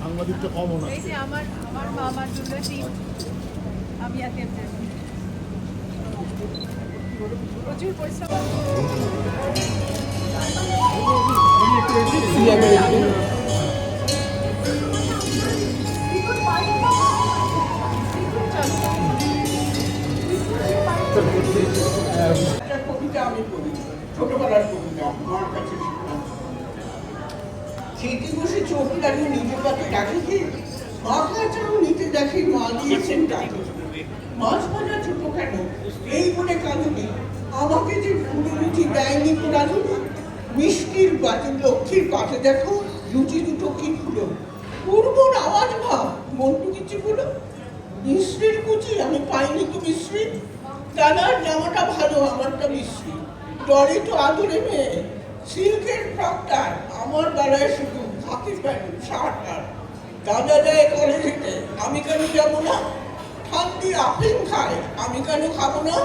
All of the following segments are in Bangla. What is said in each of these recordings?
সাংবাদিকটা কম না। আমার আমার মা আমার জন্য টিম আমি আছি প্রচুর পরিশ্রম। কবিতা আমি পড়ি। ছোটবেলার কবিতা মার কাছে খেতে বসে চোখ লাগিয়ে নিজের কাছে ডাকে কি মা কাছেও নিতে দেখি মা দিয়েছেন ডাকে মাছ ভাজা ছোট কেন এই বলে কাঁদুনি আমাকে যে পুরো রুটি দেয়নি কোরাধুনি মিষ্টির বাজে লক্ষ্মীর পাশে দেখো রুটি দুটো কি খুলো পূর্বর আওয়াজ মা মন্টু কিছু হলো মিশ্রির কুচি, আমি পাইনি কি মিশ্রি দাদার জামাটা ভালো, আমারটা মিশ্রি ডরে তো আদরে মেয়ে সিল্কের ফ্রকটার আমার বেলায় শুধু হাতি প্যান্ট, শার্ট আর দাদা যায় কলেজেতে আমি কেন যাব না? ঠান্ডি আফিম খায়, আমি কেন খাব না?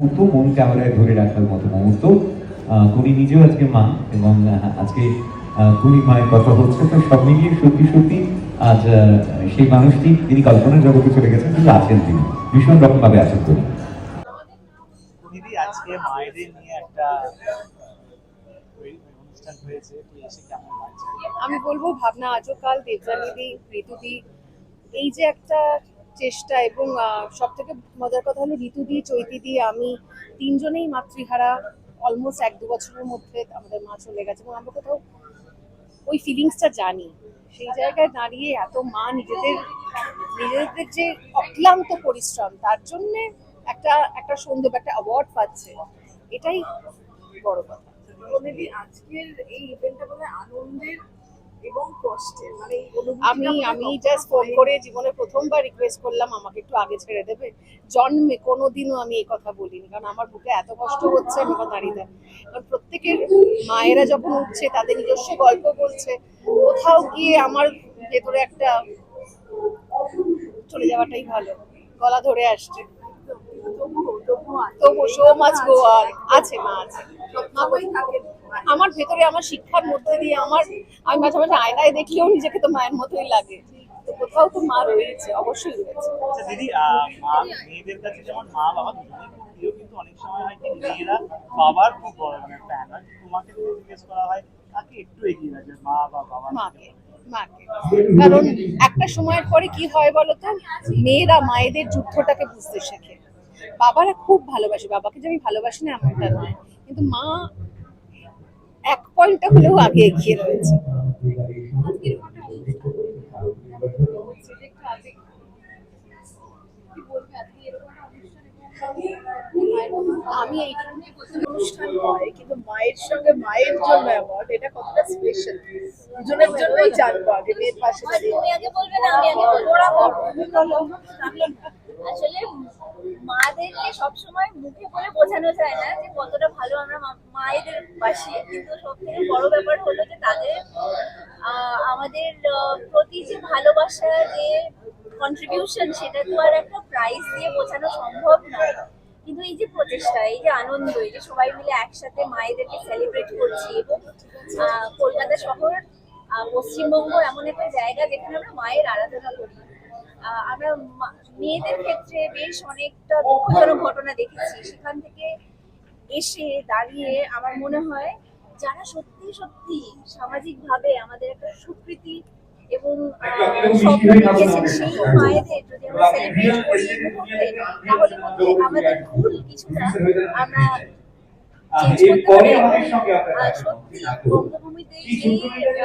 মুহূর্ত মন ক্যামেরায় ধরে রাখার মতো মুহূর্ত। কুনি নিজেও আজকে মা এবং আজকে কুনি মায়ের কথা হচ্ছে তো সব মিলিয়ে সত্যি সত্যি আজ সেই মানুষটি তিনি কল্পনার জগতে চলে গেছেন কিন্তু আছেন তিনি। ভীষণ রকম ভাবে আছেন তিনি। আজকে মায়েদের নিয়ে একটা অনুষ্ঠান হয়েছে তুই এসে কেমন লাগছে? আমি বলব ভাবনা আজও কাল দেবজানিদি ঋতুদি এই যে একটা চেষ্টা এবং সব থেকে মজার কথা হলো ঋতুদি চৈতিদি আমি তিনজনেই মাতৃহারা অলমোস্ট এক দু বছরের মধ্যে আমাদের মা চলে গেছে এবং আমরা কোথাও ওই ফিলিংসটা জানি। সেই জায়গায় দাঁড়িয়ে এত মা নিজেদের নিজেদের যে অক্লান্ত পরিশ্রম, তার জন্যে একটা একটা সন্দেহ একটা অ্যাওয়ার্ড পাচ্ছে। এটাই বড় কথা। আজকের এই ইভেন্টটা মানে আনন্দের কষ্টের মানে আমি আমি জাস্ট ফোন করে জীবনে প্রথমবার রিকোয়েস্ট করলাম আমাকে একটু আগে ছেড়ে দেবে। জন্মে কোনোদিনও আমি এই কথা বলিনি কারণ আমার বুকে এত কষ্ট হচ্ছে আমি দাঁড়িয়ে থাকি। কারণ প্রত্যেকের মায়েরা যখন উঠছে তাদের নিজস্ব গল্প বলছে কোথাও গিয়ে আমার ভেতরে একটা চলে যাওয়াটাই ভালো। গলা ধরে আসছে। তবু শো মাছ গোয়ার আছে মা আছে? আমার ভেতরে আমার শিক্ষার মধ্যে দিয়ে আমার আমি মাঝে মাঝে আয়নায় দেখলেও নিজেকে তো মায়ের মতোই লাগে। তো কোথাও তো মা রয়েছে অবশ্যই রয়েছে। আচ্ছা দিদি মা মেয়েদের কাছে যেমন মা বাবা প্রিয় কিন্তু অনেক সময় হয় কি মেয়েরা বাবার খুব বড় মানে ফ্যান তোমাকে যদি জিজ্ঞেস করা হয় কাকে একটু এগিয়ে রাখবে মা বা বাবা মাকে মাকে। কারণ একটা সময়ের পরে কি হয় বলতো মেয়েরা মায়েদের যুদ্ধটাকে বুঝতে শেখে। বাবারা খুব ভালোবাসে। বাবাকে যে আমি ভালোবাসি না, এমনটা নয়। কিন্তু মা এক পয়েন্টটা হলেও আগে এগিয়ে রয়েছে। আমি এই অনুষ্ঠান হয় কিন্তু মায়ের সঙ্গে মায়ের জন্য অ্যাওয়ার্ড এটা কতটা স্পেশাল দুজনের জন্যই জানব আগে মেয়ের পাশে দাঁড়িয়ে। তুমি আগে বলবে না আমি আগে বলব। আসলে মাদেরকে সবসময় মুখে বলে বোঝানো যায় না যে কতটা ভালো আমরা মায়েদের বাসি কিন্তু সব থেকে বড় ব্যাপার হলো যে তাদের আমাদের প্রতি যে ভালোবাসা যে কন্ট্রিবিউশন সেটা তো আর একটা প্রাইজ দিয়ে বোঝানো সম্ভব নয়। কিন্তু এই যে প্রচেষ্টা, এই যে আনন্দ, এই যে সবাই মিলে একসাথে মায়েদেরকে সেলিব্রেট করছি এবং কলকাতা শহর পশ্চিমবঙ্গ এমন একটা জায়গা যেখানে আমরা মায়ের আরাধনা করি। আমরা মেয়েদের ক্ষেত্রে বেশ অনেকটা দুঃখজনক ঘটনা দেখেছি। সেখান থেকে এসে দাঁড়িয়ে আমার মনে হয়, যারা সত্যি সত্যি সামাজিকভাবে আমাদের একটা সুকৃতি এবং স্বপ্ন সেই মায়েদের যদি আমরা সেলিব্রেট করি এই মুহূর্তে তাহলে মধ্যে আমাদের ভুল কিছুটা আমরা চেঞ্জ করতে পারি। সত্যি বঙ্গভূমিতে যে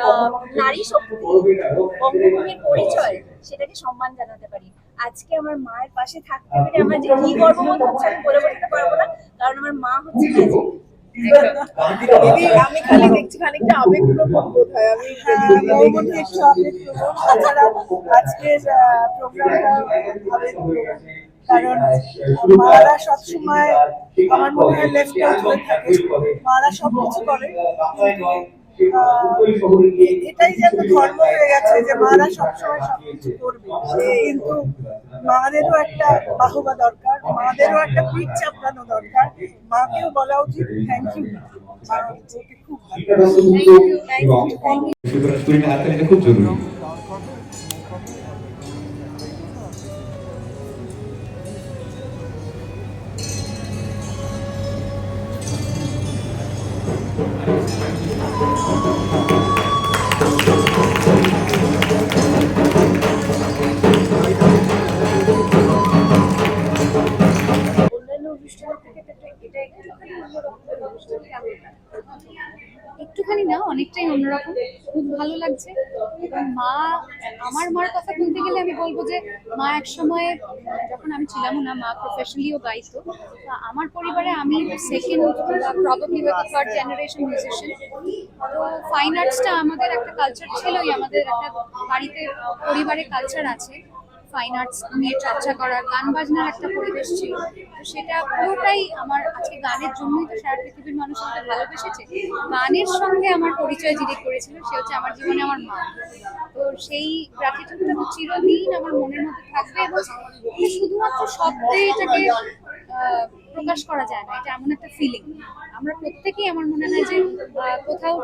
আহ, নারী শক্তি বঙ্গভূমির পরিচয় সেটাকে সম্মান জানাতে পারি। আজকে আমার মায়ের পাশে থাকতে পেরে আমার যে কি গর্ববোধ হচ্ছে আমি বলে বোঝাতে পারব না কারণ আমার মা হচ্ছে দিদি আমি খালি দেখছি খানিকটা আবেগপ্রবণ আমি একটু আবেগপ্রবণ। তাছাড়া আজকের প্রোগ্রামটা আবেগপ্রবণ কারণ মারা সবসময় আমার মনে হয় লেফট আউট হয়ে থাকে। মারা সব কিছু করে। এটাই যে একটা ধর্ম হয়ে গেছে যে মারা সবসময় সবকিছু করবে। কিন্তু মাদেরও একটা বাহবা দরকার মাদেরও একটা পিঠ চাপড়ানো দরকার। মাকেও বলা উচিত থ্যাংক ইউ খুব ভালো স্টুডেন্ট হাততালিটা খুব জরুরি। একটুখানি না, অনেকটাই অন্যরকম। খুব ভালো লাগছে। মা, আমার মার কথা বলতে গেলে আমি বলব যে, মা এক সময়, যখন আমি ছিলাম না, মা প্রফেশনালিও গাইতো আমার পরিবারে আমি সেকেন্ড প্রবাবলি হয়তো থার্ড জেনারেশন মিউজিশিয়ান তো ফাইন আর্টসটা আমাদের একটা কালচার ছিলই, আমাদের একটা বাড়িতে, পরিবারে কালচার আছে। ফাইন আর্টস নিয়ে চর্চা করা গান বাজনার একটা পরিবেশ ছিল। তো সেটা পুরোটাই আমার আজকে গানের জন্যই তো সারা পৃথিবীর মানুষ আমাকে ভালোবেসেছে। গানের সঙ্গে আমার পরিচয় যিনি করেছিল, সে হচ্ছে আমার জীবনে আমার মা। তো সেই গ্র্যাটিটিউডটা তো চিরদিন আমার মনের মধ্যে থাকবে এবং শুধুমাত্র শব্দে এটাকে প্রকাশ করা যায় না, এটা এমন একটা ফিলিং আমরা প্রত্যেকেই আমার মনে হয় যে কোথাও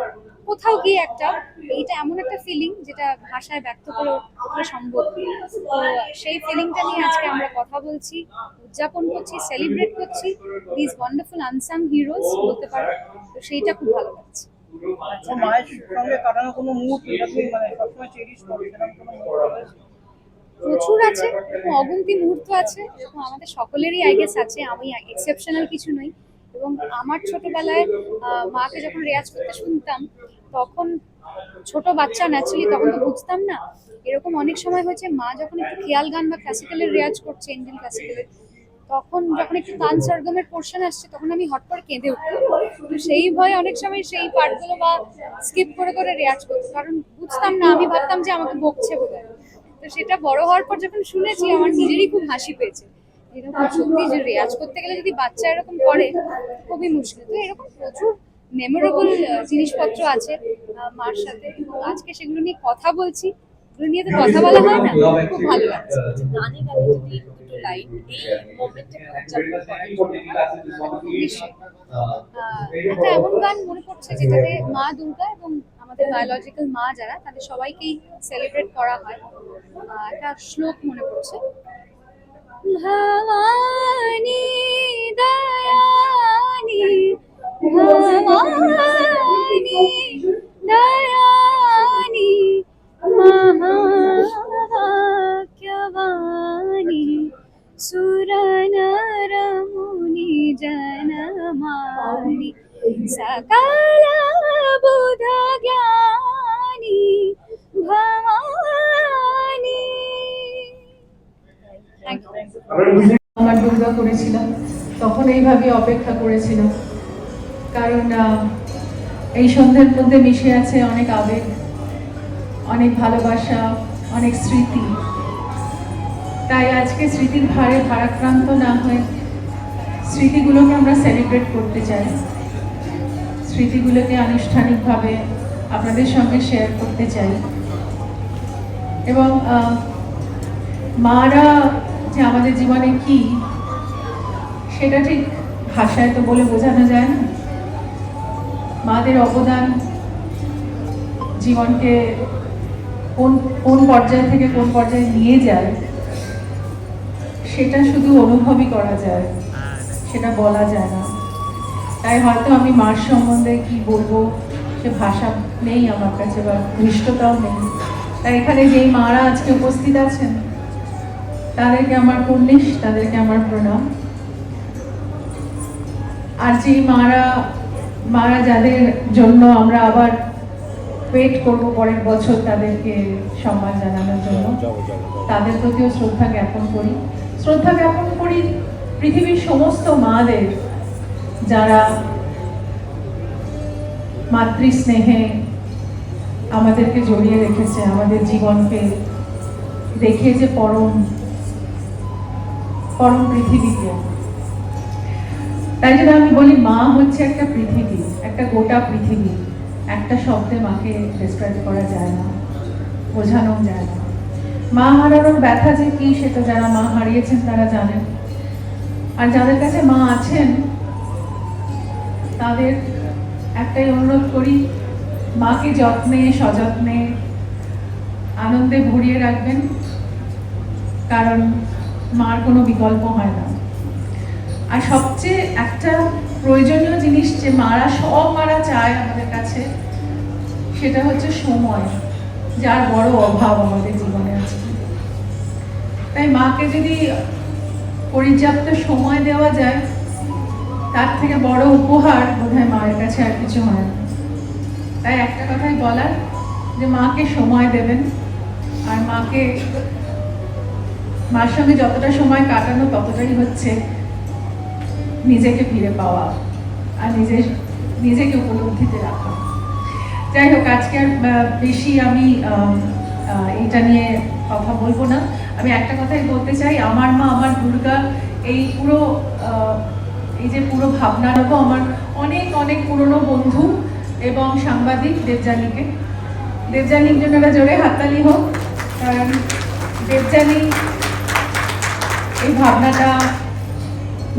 কোথাও গিয়ে একটা এইটা এমন একটা ফিলিং যেটা ভাষায় ব্যক্ত করে সম্ভব তো সেই ফিলিংটা নিয়ে আজকে আমরা কথা বলছি উদযাপন করছি সেলিব্রেট করছি। দিস ওয়ান্ডারফুল আনসাম হিরোজ বলতে পারো। তো সেইটা খুব ভালো লাগছে। আচ্ছা মায়ের সঙ্গে কাটানো কোনো মুহূর্ত মানে সবসময় চেরিশ করো? সেরকম কোনো প্রচুর আছে অগুন্তি মুহূর্ত আছে। এবং আমাদের সকলেরই আই গেস আছে। আমি এক্সেপশনাল কিছু নই। এবং আমার ছোটবেলায় মাকে যখন রেয়াজ করতে শুনতাম তখন ছোট বাচ্চা ন্যাচারালি তখন তো বুঝতাম না। এরকম অনেক সময় হয়েছে, মা যখন একটু খেয়াল গান বা ক্লাসিক্যালের রেয়াজ করছে ইন্ডিয়ান ক্লাসিক্যালের তখন যখন একটু তান সরগমের পোর্শন আসছে, তখন আমি হট করে কেঁদে উঠতাম। তো সেই ভয়ে অনেক সময় সেই পার্টগুলো বা স্কিপ করে করে রেয়াজ করতো কারণ বুঝতাম না, আমি ভাবতাম যে আমাকে বকছে বোধহয়। তো সেটা বড় হওয়ার পর যখন শুনেছি, আমার নিজেরই খুব হাসি পেয়েছে। এরকম সত্যি যে রেয়াজ করতে গেলে যদি বাচ্চা এরকম করে, খুবই মুশকিল। তো এরকম প্রচুর মেমোরেবল জিনিসপত্র আছে মার সাথে। আজকে সেগুলো নিয়ে কথা বলছি। এগুলো নিয়ে তো কথা বলা হয় না খুব ভালো লাগছে। গানে গানে যদি দুটো লাইন এই করার। আহ, একটা এমন গান মনে পড়ছে যেটাতে মা দুর্গা এবং আমাদের বায়োলজিক্যাল মা যারা তাদের সবাইকেই সেলিব্রেট করা হয়। একটা শ্লোক মনে পড়ছে। ভবানী দয়ানি দয়ানি মহাভাগ্যবানি সুরনরমুনি জনমানি সকাল বুধ জ্ঞানী ভবানী আমার করেছিলাম তখন এইভাবে অপেক্ষা করেছিলাম। কারণ এই সন্ধ্যের মধ্যে মিশে আছে অনেক আবেগ, অনেক ভালোবাসা, অনেক স্মৃতি। তাই আজকে স্মৃতির ভারে ভারাক্রান্ত না হয়ে স্মৃতিগুলোকে আমরা সেলিব্রেট করতে চাই। স্মৃতিগুলোকে আনুষ্ঠানিকভাবে আপনাদের সঙ্গে শেয়ার করতে চাই। এবং মারা যে আমাদের জীবনে কি, সেটা ঠিক ভাষায় তো বলে বোঝানো যায় না। মাদের অবদান জীবনকে কোন কোন পর্যায় থেকে কোন পর্যায়ে নিয়ে যায়, সেটা শুধু অনুভবই করা যায়, সেটা বলা যায় না। তাই হয়তো আমি মার সম্বন্ধে কি বলব, সে ভাষা নেই আমার কাছে বা ধৃষ্টতাও নেই। তাই এখানে যেই মারা আজকে উপস্থিত আছেন, তাদেরকে আমার কুর্নিশ তাদেরকে আমার প্রণাম। আর যেই মারা মারা যাদের জন্য আমরা আবার ওয়েট করব পরের বছর তাদেরকে সম্মান জানানোর জন্য। তাদের প্রতিও শ্রদ্ধা জ্ঞাপন করি। শ্রদ্ধা জ্ঞাপন করি পৃথিবীর সমস্ত মাদের যারা মাতৃস্নেহে আমাদেরকে জড়িয়ে রেখেছে আমাদের জীবনকে দেখিয়েছে পরম পরম পৃথিবীকে। তাই জন্য আমি বলি, মা হচ্ছে একটা পৃথিবী, একটা গোটা পৃথিবী। একটা শব্দে মাকে ডিসক্রাইব করা যায় না, বোঝানো যায় না। মা হারানোর ব্যথা যে কি সেটা যারা মা হারিয়েছেন তারা জানেন। আর যাদের কাছে মা আছেন, তাদের একটাই অনুরোধ করি, মাকে যত্নে, সযত্নে আনন্দে ভরিয়ে রাখবেন, কারণ মার কোনো বিকল্প হয় না। আর সবচেয়ে একটা প্রয়োজনীয় জিনিস যে মারা, সব মারা চায় আমাদের কাছে, সেটা হচ্ছে সময়, যার বড় অভাব আমাদের জীবনে আছে। তাই মাকে যদি পর্যাপ্ত সময় দেওয়া যায়, তার থেকে বড় উপহার বোধহয় মায়ের কাছে আর কিছু হয় না। তাই একটা কথাই বলার, যে মাকে সময় দেবেন, আর মাকে, মার সঙ্গে যতটা সময় কাটানো ততটাই হচ্ছে। নিজেকে ফিরে পাওয়া আর নিজের, নিজেকে উপলব্ধিতে রাখা। যাই হোক, আজকে আর বেশি আমি এটা নিয়ে কথা বলব না। আমি একটা কথাই বলতে চাই, আমার মা, আমার দুর্গা, এই পুরো এই যে পুরো ভাবনা ভাবনাটাও আমার অনেক অনেক পুরনো বন্ধু এবং সাংবাদিক দেবযানীকে। দেবযানীর জন্য জোরে হাততালি হোক, কারণ দেবযানী এই ভাবনাটা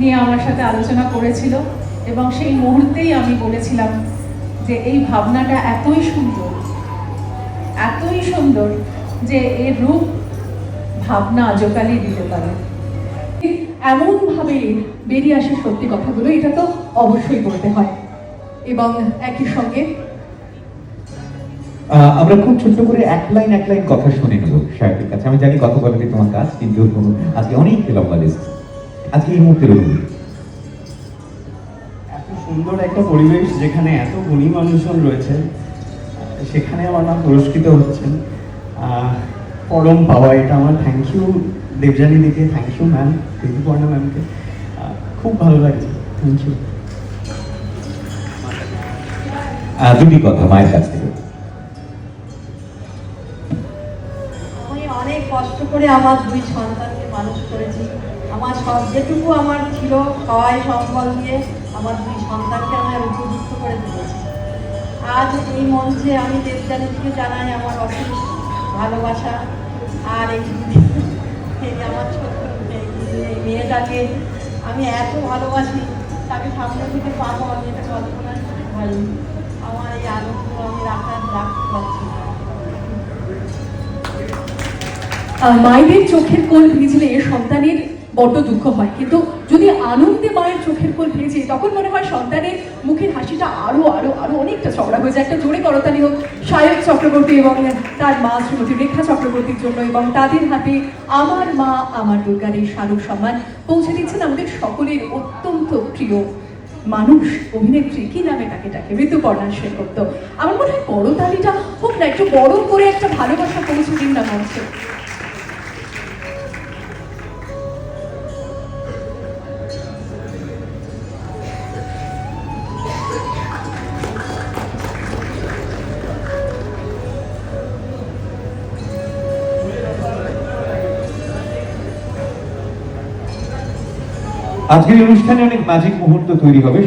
নিয়ে আমার সাথে আলোচনা করেছিল এবং সেই মুহূর্তেই আমি বলেছিলাম যে এই ভাবনাটা এতই সুন্দর এতই সুন্দর যে এর রূপ ভাবনা আজকালই দিতে পারে। এমনভাবে বেরিয়ে আসে সত্যি কথাগুলো, এটা তো অবশ্যই বলতে হয়। এবং একই সঙ্গে আমরা খুব ছোট্ট করে এক লাইন এক লাইন কথা শুনে নেব সাহেবের কাছে। আমি জানি কথা বলাতে তোমার কাজ, কিন্তু আজকে অনেক লম্বা লিস্ট আজকে এই মুহূর্তের অনুভূতি এত সুন্দর একটা পরিবেশ যেখানে এত গুণী মানুষজন রয়েছে সেখানে আমার নাম পুরস্কৃত হচ্ছেন। পরম পাওয়া এটা আমার থ্যাংক ইউ দেবযানী দিকে থ্যাংক ইউ ম্যাম ঋতুপর্ণা ম্যামকে খুব ভালো লাগছে থ্যাংক ইউ দুটি কথা মায়ের কাছ থেকে। আমি অনেক কষ্ট করে আমার দুই সন্তানকে মানুষ করেছি। আমার সব যেটুকু আমার ছিল, সবাই সম্বল দিয়ে আমার দুই সন্তানকে আমার উপযুক্ত করে তুলেছি। আজ এই মঞ্চে আমি দেবযানীকে জানাই আমার অশেষ ভালোবাসা। আর এই আমার ছোট এই- এই মেয়েটাকে আমি এত ভালোবাসি, তাকে সামনে থেকে পাবো আমি এটা কল্পনা পারি আমার এই আনন্দ আমি রাখার রাখতে পারছি মায়েদের চোখের কোল ভিজলে সন্তানের বড্ড দুঃখ হয়। কিন্তু যদি আনন্দে মায়ের চোখের কোল ভেজে তখন মনে হয় সন্তানের মুখের হাসিটা আরও আরও আরও অনেকটা চওড়া হয়ে যায়। একটা জোরে করতালি হোক, সায়ক চক্রবর্তী এবং তার মা শ্রীমতী রেখা চক্রবর্তীর জন্য এবং তাদের হাতে আমার মা, আমার দুর্গার এই স্মারক সম্মান পৌঁছে দিচ্ছেন আমাদের সকলের অত্যন্ত প্রিয় মানুষ, অভিনেত্রী, কি নামে তাকে ডাকে? ঋতুপর্ণা সেনগুপ্ত। আমার মনে হয় করতালিটা হোক না, একটু বড় করে একটা ভালোবাসা পৌঁছে দিন না, মঞ্চে। আজকের অনুষ্ঠানে অনেক ম্যাজিক মুহূর্ত তৈরি হবে